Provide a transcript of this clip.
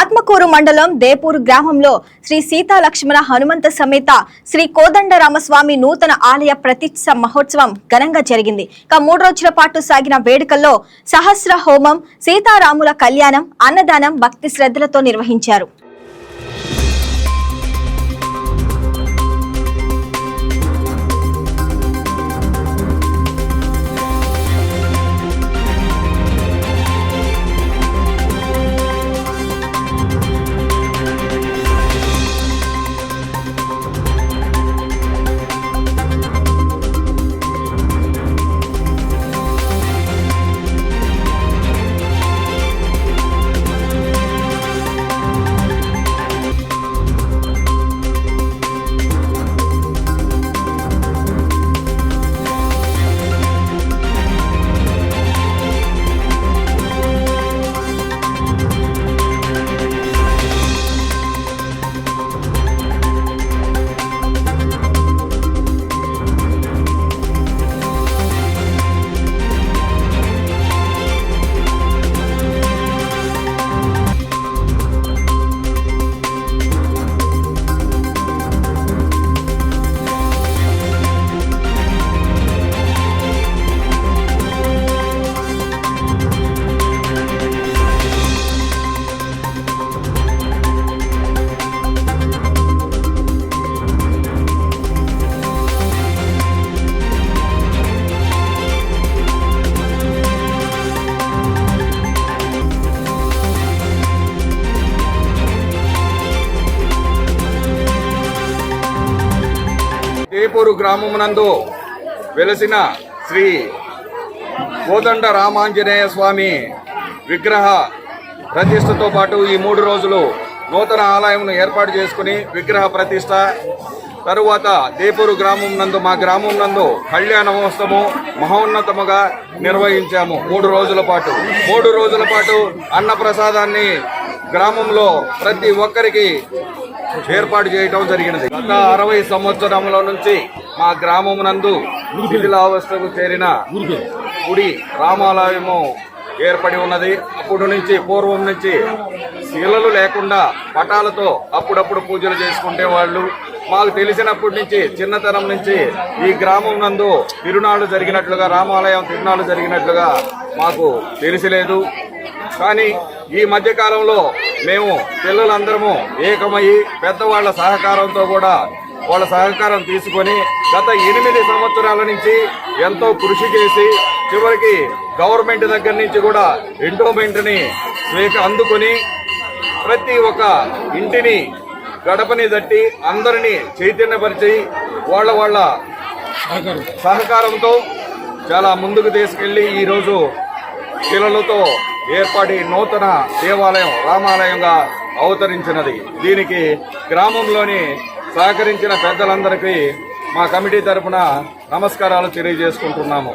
ఆత్మకూరు మండలం దేపూరు గ్రామంలో శ్రీ సీతా లక్ష్మణ హనుమంత సమేత శ్రీ కోదండరామస్వామి నూతన ఆలయ ప్రతిష్ట మహోత్సవం ఘనంగా జరిగింది. ఇక మూడు రోజుల పాటు సాగిన వేడుకల్లో సహస్ర హోమం సీతారాముల కళ్యాణం అన్నదానం భక్తి శ్రద్ధలతో నిర్వహించారు. తేపూరు గ్రామమునందు వెలసిన శ్రీ కోదండ రామాంజనేయ స్వామి విగ్రహ ప్రతిష్టతో పాటు ఈ మూడు రోజులు నూతన ఆలయంను ఏర్పాటు చేసుకుని విగ్రహ ప్రతిష్ట తరువాత దేపూరు గ్రామం నందు మా గ్రామం నందు కళ్యాణ మహోత్సవము మహోన్నతముగా నిర్వహించాము మూడు రోజుల పాటు. మూడు రోజుల పాటు అన్నప్రసాదాన్ని గ్రామంలో ప్రతి ఒక్కరికి ఏర్పాటు చేయటం జరిగినది. గత అరవై సంవత్సరముల నుంచి మా గ్రామం నందు శిథిలావస్థకు చేరిన గుడి రామాలయము ఏర్పడి ఉన్నది. అప్పుడు నుంచి పూర్వం నుంచి శిలలు లేకుండా పటాలతో అప్పుడప్పుడు పూజలు చేసుకుంటే వాళ్ళు. మాకు తెలిసినప్పటి నుంచి చిన్నతనం నుంచి ఈ గ్రామం నందు తిరునాళ్ళు జరిగినట్లుగా రామాలయం తిరునాళ్ళు జరిగినట్లుగా మాకు తెలిసిలేదు. కానీ ఈ మధ్యకాలంలో మేము పిల్లలందరము ఏకమయ్యి పెద్దవాళ్ళ సహకారంతో కూడా వాళ్ళ సహకారం తీసుకొని గత ఎనిమిది సంవత్సరాల నుంచి ఎంతో కృషి చేసి చివరికి గవర్నమెంట్ దగ్గర నుంచి కూడా ఎండోమెంట్ని స్వీక అందుకొని ప్రతి ఒక్క ఇంటిని గడపని తట్టి అందరినీ చైతన్యపరిచి వాళ్ళ వాళ్ళ సహకారంతో చాలా ముందుకు తీసుకెళ్ళి ఈరోజు పిల్లలతో ఏర్పడి నూతన దేవాలయం రామాలయంగా అవతరించినది. దీనికి గ్రామంలోని సహకరించిన పెద్దలందరికీ మా కమిటీ తరపున నమస్కారాలు తెలియజేసుకుంటున్నాము.